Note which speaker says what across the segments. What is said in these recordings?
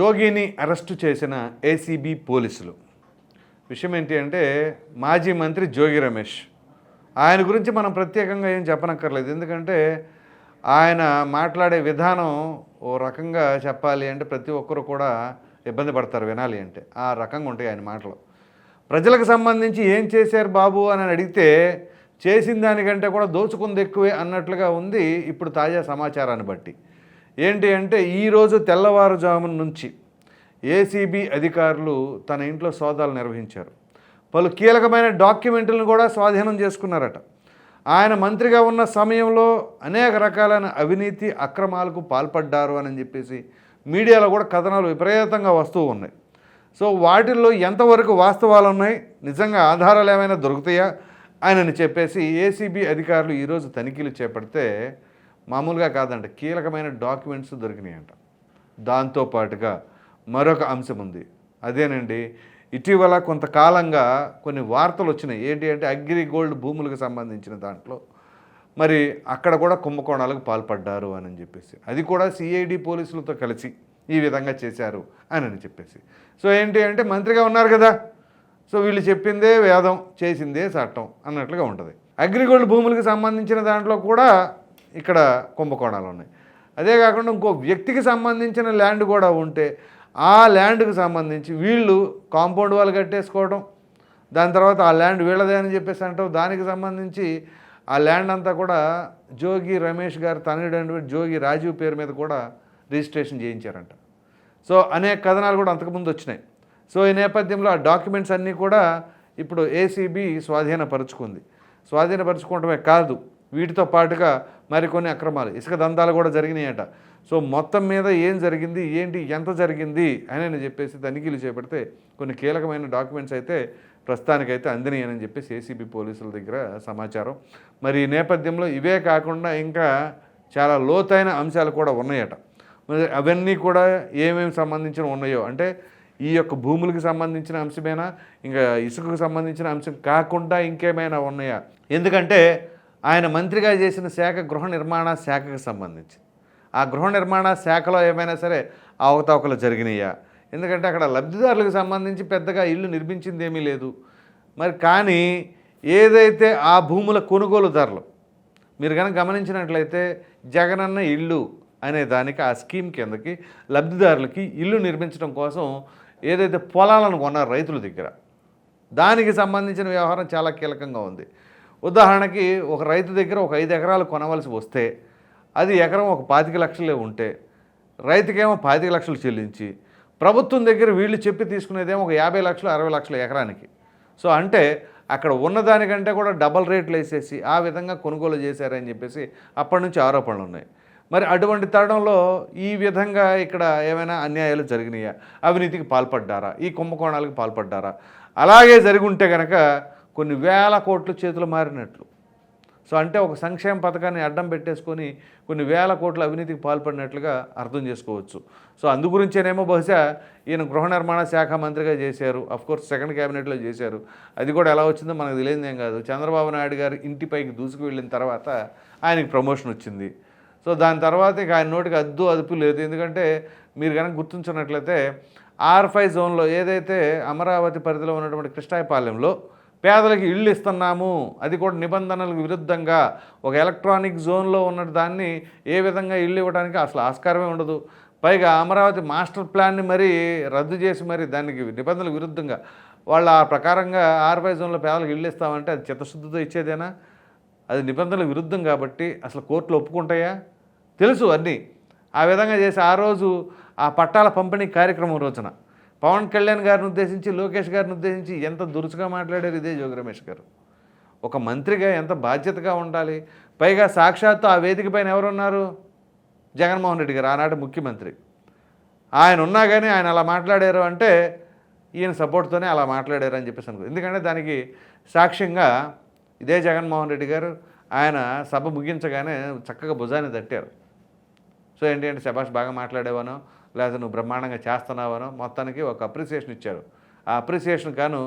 Speaker 1: జోగిని arrest చేసిన ACB పోలీసులు. విషయం ఏంటి అంటే మాజీ మంత్రి జోగి రమేష్. ఆయన గురించి మనం ప్రత్యేకంగా ఏం చెప్పనక్కర్లేదు. ఎందుకంటే ఆయన మాట్లాడే విధానం ఓ రకంగా చెప్పాలి అంటే ప్రతి ఒక్కరు కూడా ఇబ్బంది పడతారు వినాలి అంటే. ఆ రకంగా ఉంటాయి ఆయన మాటలు. ప్రజలకు సంబంధించి ఏం చేశారు బాబు అని అడిగితే చేసిన దానికంటే కూడా దోచుకుంది ఎక్కువే అన్నట్లుగా ఉంది ఇప్పుడు తాజా సమాచారాన్ని బట్టి. ఏంటి అంటే ఈరోజు తెల్లవారుజామున నుంచి ఏసీబీ అధికారులు తన ఇంట్లో సోదాలు నిర్వహించారు. పలు కీలకమైన డాక్యుమెంట్లను కూడా స్వాధీనం చేసుకున్నారట. ఆయన మంత్రిగా ఉన్న సమయంలో అనేక రకాలైన అవినీతి అక్రమాలకు పాల్పడ్డారు అని చెప్పేసి మీడియాలో కూడా కథనాలు విపరీతంగా వస్తూ ఉన్నాయి. సో వాటిల్లో ఎంతవరకు వాస్తవాలు ఉన్నాయి? నిజంగా ఆధారాలు ఏమైనా దొరుకుతాయా? ఆయనని చెప్పేసి ఏసీబీ అధికారులు ఈరోజు తనిఖీలు చేపడితే మామూలుగా కాదంట కీలకమైన డాక్యుమెంట్స్ దొరికినాయంట. దాంతోపాటుగా మరొక అంశం ఉంది. అదేనండి ఇటీవల కొంతకాలంగా కొన్ని వార్తలు వచ్చినాయి. ఏంటి అంటే అగ్రి గోల్డ్ భూములకు సంబంధించిన దాంట్లో. మరి అక్కడ కూడా కుంభకోణాలకు పాల్పడ్డారు అని చెప్పేసి. అది కూడా సిఐడి పోలీసులతో కలిసి ఈ విధంగా చేశారు అని అని చెప్పేసి. సో ఏంటి అంటే మంత్రిగా ఉన్నారు కదా. సో వీళ్ళు చెప్పిందే వేదం చేసిందే చట్టం అన్నట్లుగా ఉంటుంది. అగ్రిగోల్డ్ భూములకు సంబంధించిన దాంట్లో కూడా ఇక్కడ కుంభకోణాలు ఉన్నాయి అదే కాకుండా ఇంకో వ్యక్తికి సంబంధించిన ల్యాండ్ కూడా ఉంటే ఆ ల్యాండ్కి సంబంధించి వీళ్ళు కాంపౌండ్ వాళ్ళు కట్టేసుకోవడం దాని తర్వాత ఆ ల్యాండ్ వీళ్ళదే అని చెప్పేసి అంటాం దానికి సంబంధించి ఆ ల్యాండ్ అంతా కూడా జోగి రమేష్ గారు తనయుడు జోగి రాజీవ్ పేరు మీద కూడా రిజిస్ట్రేషన్ చేయించారంట. సో అనేక కథనాలు కూడా అంతకుముందు వచ్చినాయి. సో ఈ నేపథ్యంలో ఆ డాక్యుమెంట్స్ అన్నీ కూడా ఇప్పుడు ఏసీబీ స్వాధీనపరుచుకుంది. స్వాధీనపరుచుకోవటమే కాదు వీటితో పాటుగా మరికొన్ని అక్రమాలు ఇసుక దందాలు కూడా జరిగినాయట. సో మొత్తం మీద ఏం జరిగింది ఏంటి ఎంత జరిగింది అని అని చెప్పేసి తనిఖీలు చేపడితే కొన్ని కీలకమైన డాక్యుమెంట్స్ అయితే ప్రస్తుతానికైతే అందినాయి అని చెప్పేసి ఏసీబీ పోలీసుల దగ్గర సమాచారం. మరి ఈ నేపథ్యంలో ఇవే కాకుండా ఇంకా చాలా లోతైన అంశాలు కూడా ఉన్నాయట. మరి అవన్నీ కూడా ఏమేమి సంబంధించిన ఉన్నాయో అంటే ఈ యొక్క భూములకు సంబంధించిన అంశమేనా ఇంకా ఇసుకకు సంబంధించిన అంశం కాకుండా ఇంకేమైనా ఉన్నాయా? ఎందుకంటే ఆయన మంత్రిగా చేసిన శాఖ గృహ నిర్మాణ శాఖకు సంబంధించి ఆ గృహ నిర్మాణ శాఖలో ఏమైనా సరే అవకతవకలు జరిగినాయా? ఎందుకంటే అక్కడ లబ్ధిదారులకు సంబంధించి పెద్దగా ఇల్లు నిర్మించింది ఏమీ లేదు. మరి కానీ ఏదైతే ఆ భూముల కొనుగోలు ధరలు మీరు కనుక గమనించినట్లయితే జగనన్న ఇల్లు అనే దానికి ఆ స్కీమ్ కిందకి లబ్ధిదారులకి ఇల్లు నిర్మించడం కోసం ఏదైతే పొలాలను కొన్నారు రైతుల దగ్గర దానికి సంబంధించిన వ్యవహారం చాలా కీలకంగా ఉంది. ఉదాహరణకి ఒక రైతు దగ్గర ఒక ఐదు ఎకరాలు కొనవలసి వస్తే అది ఎకరం ఒక పాతిక లక్షలే ఉంటే రైతుకేమో పాతిక లక్షలు చెల్లించి ప్రభుత్వం దగ్గర వీళ్ళు చెప్పి తీసుకునేదేమో ఒక యాభై లక్షలు అరవై లక్షలు ఎకరానికి. సో అంటే అక్కడ ఉన్నదానికంటే కూడా డబల్ రేట్లు వేసేసి ఆ విధంగా కొనుగోలు చేశారని చెప్పేసి అప్పటి నుంచి ఆరోపణలు ఉన్నాయి. మరి అటువంటి తరుణంలో ఈ విధంగా ఇక్కడ ఏమైనా అన్యాయాలు జరిగినాయా? అవినీతికి పాల్పడ్డారా? ఈ కుంభకోణాలకు పాల్పడ్డారా? అలాగే జరిగి ఉంటే కనుక కొన్ని వేల కోట్లు చేతులు మారినట్లు. సో అంటే ఒక సంక్షేమ పథకాన్ని అడ్డం పెట్టేసుకొని కొన్ని వేల కోట్ల అవినీతికి పాల్పడినట్లుగా అర్థం చేసుకోవచ్చు. సో అందు గురించేనేమో బహుశా ఈయన గృహ నిర్మాణ శాఖ మంత్రిగా చేశారు. కోర్స్ సెకండ్ క్యాబినెట్లో చేశారు. అది కూడా ఎలా వచ్చిందో మనకు తెలియదు ఏం కాదు. చంద్రబాబు నాయుడు గారు ఇంటిపైకి దూసుకు వెళ్ళిన తర్వాత ఆయనకి ప్రమోషన్ వచ్చింది. సో దాని తర్వాత ఇక ఆయన నోటికి అద్దు అదుపు లేదు. ఎందుకంటే మీరు కనుక గుర్తించినట్లయితే ఆర్ ఫైవ్ జోన్లో ఏదైతే అమరావతి పరిధిలో ఉన్నటువంటి కృష్ణాయపాలెంలో పేదలకు ఇళ్ళు ఇస్తున్నాము. అది కూడా నిబంధనలకు విరుద్ధంగా ఒక ఎలక్ట్రానిక్ జోన్లో ఉన్న దాన్ని ఏ విధంగా ఇల్లు ఇవ్వడానికి అసలు ఆస్కారమే ఉండదు. పైగా అమరావతి మాస్టర్ ప్లాన్ని మరీ రద్దు చేసి మరి దానికి నిబంధనలకు విరుద్ధంగా వాళ్ళు ఆ ప్రకారంగా ఆర్వై జోన్లో పేదలకు ఇల్లు ఇస్తామంటే అది చిత్తశుద్ధితో ఇచ్చేదేనా? అది నిబంధనలకు విరుద్ధం కాబట్టి అసలు కోర్టులు ఒప్పుకుంటాయా? తెలుసు అన్నీ. ఆ విధంగా చేసి ఆ రోజు ఆ పట్టాల పంపిణీ కార్యక్రమం రోజున పవన్ కళ్యాణ్ గారిని ఉద్దేశించి లోకేష్ గారిని ఉద్దేశించి ఎంత దురుసుగా మాట్లాడారు ఇదే జోగి రమేష్ గారు. ఒక మంత్రిగా ఎంత బాధ్యతగా ఉండాలి? పైగా సాక్షాత్తు ఆ వేదిక పైన ఎవరున్నారు? జగన్మోహన్ రెడ్డి గారు ఆనాటి ముఖ్యమంత్రి. ఆయన ఉన్నా కానీ ఆయన అలా మాట్లాడారు అంటే ఈయన సపోర్ట్తోనే అలా మాట్లాడారు అని చెప్పేసి అనుకో ఎందుకంటే దానికి సాక్ష్యంగా ఇదే జగన్మోహన్ రెడ్డి గారు ఆయన సభ ముగించగానే చక్కగా భుజాన్ని తట్టారు. సో ఏంటి అంటే శభాష్ బాగా మాట్లాడేవానో లేదా నువ్వు బ్రహ్మాండంగా చేస్తున్నావనో మొత్తానికి ఒక అప్రిసియేషన్ ఇచ్చారు ఆ అప్రిసియేషన్ కాను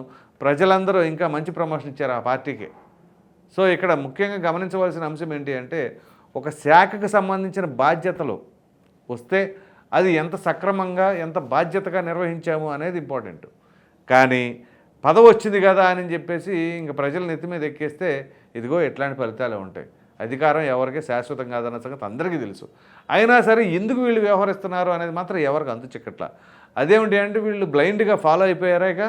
Speaker 1: ప్రజలందరూ ఇంకా మంచి ప్రమోషన్ ఇచ్చారు ఆ పార్టీకి. సో ఇక్కడ ముఖ్యంగా గమనించవలసిన అంశం ఏంటి అంటే ఒక శాఖకు సంబంధించిన బాధ్యతలు వస్తే అది ఎంత సక్రమంగా ఎంత బాధ్యతగా నిర్వహించాము అనేది ఇంపార్టెంట్ కానీ పదవి వచ్చింది కదా అని చెప్పేసి ఇంక ప్రజల నెత్తి మీద ఎక్కేస్తే ఇదిగో ఎట్లాంటి ఫలితాలు ఉంటాయి. అధికారం ఎవరికి శాశ్వతం కాదన్న సంగతి అందరికీ తెలుసు. అయినా సరే ఎందుకు వీళ్ళు వ్యవహరిస్తున్నారు అనేది మాత్రం ఎవరికి అంతు చిక్కట్ల. అదేమిటి అంటే వీళ్ళు బ్లైండ్గా ఫాలో అయిపోయారా ఇక?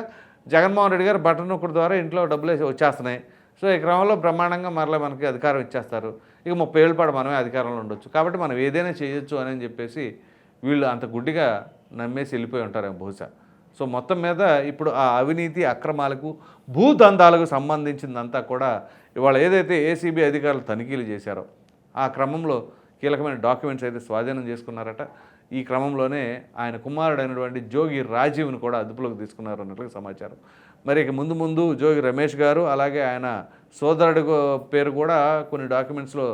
Speaker 1: జగన్మోహన్ రెడ్డి గారు బటన్ నొక్కడి ద్వారా ఇంట్లో డబ్బులు వేసి వచ్చేస్తున్నాయి. సో ఈ క్రమంలో బ్రహ్మాండంగా మరలా మనకి అధికారం ఇచ్చేస్తారు. ఇక ముప్పై ఏళ్ళ పాటు మనమే అధికారంలో ఉండొచ్చు. కాబట్టి మనం ఏదైనా చేయొచ్చు అని చెప్పేసి వీళ్ళు అంత గుడ్డిగా నమ్మేసి వెళ్ళిపోయి ఉంటారు బహుశా. సో మొత్తం మీద ఇప్పుడు ఆ అవినీతి అక్రమాలకు భూదందాలకు సంబంధించిందంతా కూడా ఇవాళ ఏదైతే ఏసీబీ అధికారులు తనిఖీలు చేశారో ఆ క్రమంలో కీలకమైన డాక్యుమెంట్స్ అయితే స్వాధీనం చేసుకున్నారట. ఈ క్రమంలోనే ఆయన కుమారుడైనటువంటి జోగి రాజీవ్ని కూడా అదుపులోకి తీసుకున్నారు అన్నట్లుగా సమాచారం. మరి ఇక ముందు ముందు జోగి రమేష్ గారు అలాగే ఆయన సోదరుడు పేరు కూడా కొన్ని డాక్యుమెంట్స్లో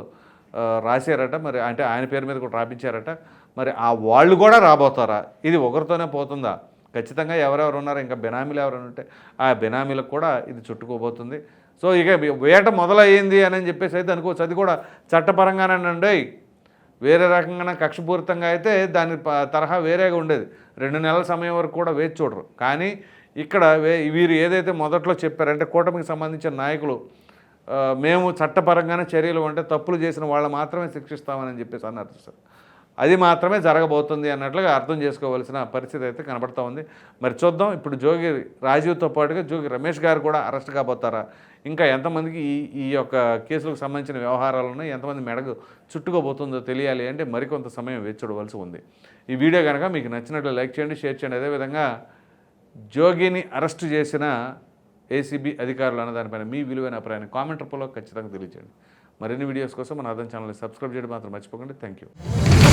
Speaker 1: రాశారట. మరి అంటే ఆయన పేరు మీద కూడా రాపించారట. మరి ఆ వాళ్ళు కూడా రాబోతారా? ఇది ఒకరితోనే పోతుందా? ఖచ్చితంగా ఎవరెవరు ఉన్నారో ఇంకా బెనామీలు ఎవరైనా ఉంటే ఆ బెనామీలకు కూడా ఇది చుట్టుకోబోతుంది. సో ఇక వేట మొదలయ్యింది అని చెప్పేసి అయితే అనుకోవచ్చు. అది కూడా చట్టపరంగానండి వేరే రకంగా కక్షపూరితంగా అయితే దాని తరహా వేరేగా ఉండేది. రెండు నెలల సమయం వరకు కూడా వేచి చూడరు. కానీ ఇక్కడ వే వీరు ఏదైతే మొదట్లో చెప్పారంటే కూటమికి సంబంధించిన నాయకులు మేము చట్టపరంగానే చర్యలు అంటే తప్పులు చేసిన వాళ్ళు మాత్రమే శిక్షిస్తామని చెప్పేసి అన్నారు సార్. అది మాత్రమే జరగబోతుంది అన్నట్లుగా అర్థం చేసుకోవాల్సిన పరిస్థితి అయితే కనబడతా ఉంది. మరి చూద్దాం ఇప్పుడు జోగి రాజీవ్తో పాటుగా జోగి రమేష్ గారు కూడా అరెస్ట్ కాబోతారా? ఇంకా ఎంతమందికి ఈ ఈ యొక్క కేసులకు సంబంధించిన వ్యవహారాలు ఉన్నాయి? ఎంతమంది మెడకు చుట్టుకోబోతుందో తెలియాలి అంటే మరికొంత సమయం వేచి చూడవలసి ఉంది. ఈ వీడియో కనుక మీకు నచ్చినట్లు లైక్ చేయండి షేర్ చేయండి. అదేవిధంగా జోగిని అరెస్టు చేసిన ఏసీబీ అధికారులు అన్న దానిపైన మీ విలువైన అభిప్రాయాన్ని కామెంట్ రూపంలో ఖచ్చితంగా తెలియజేయండి. మరిన్ని వీడియోస్ కోసం మన అదన ఛానల్ని సబ్స్క్రైబ్ చేయడం మాత్రం మర్చిపోకండి. Thank you